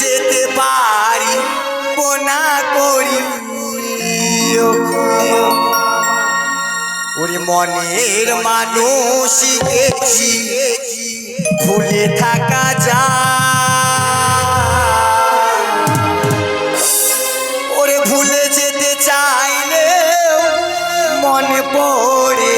যেতে পারি পোনা করি। ওরে মনের মানুষ গেছি ভুলে থাকা যায়। ওরে ভুলে যেতে চাইলে মনে পড়ে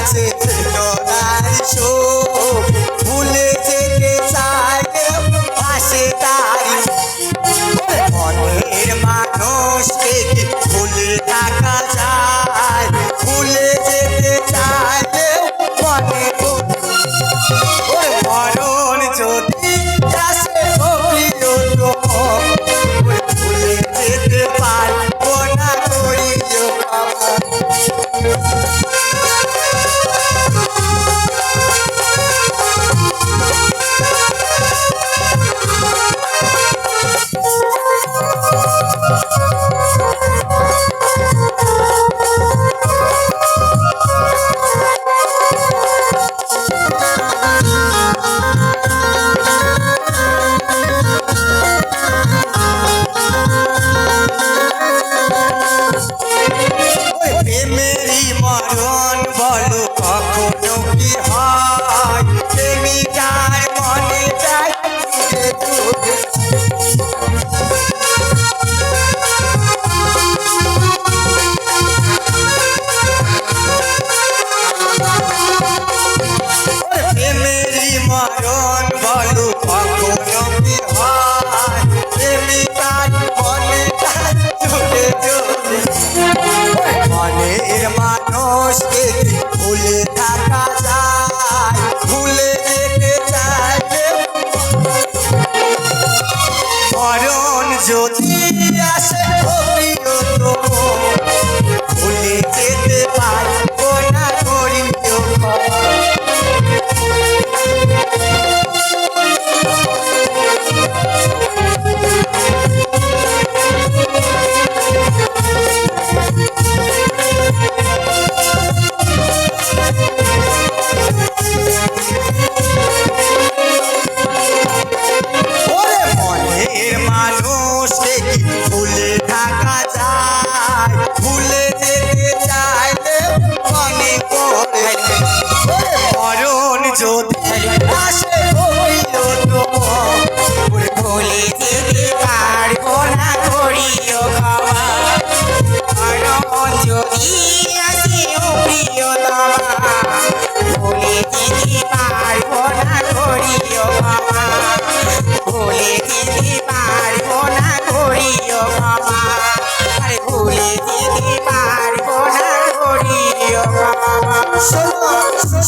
party.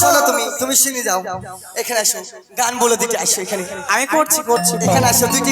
শোনো তুমি তুমি শুনে যাও। এখানে আসো। গান বলে দিতে আসো এখানে। আমি করছি করছি। এখানে আসো দুইটি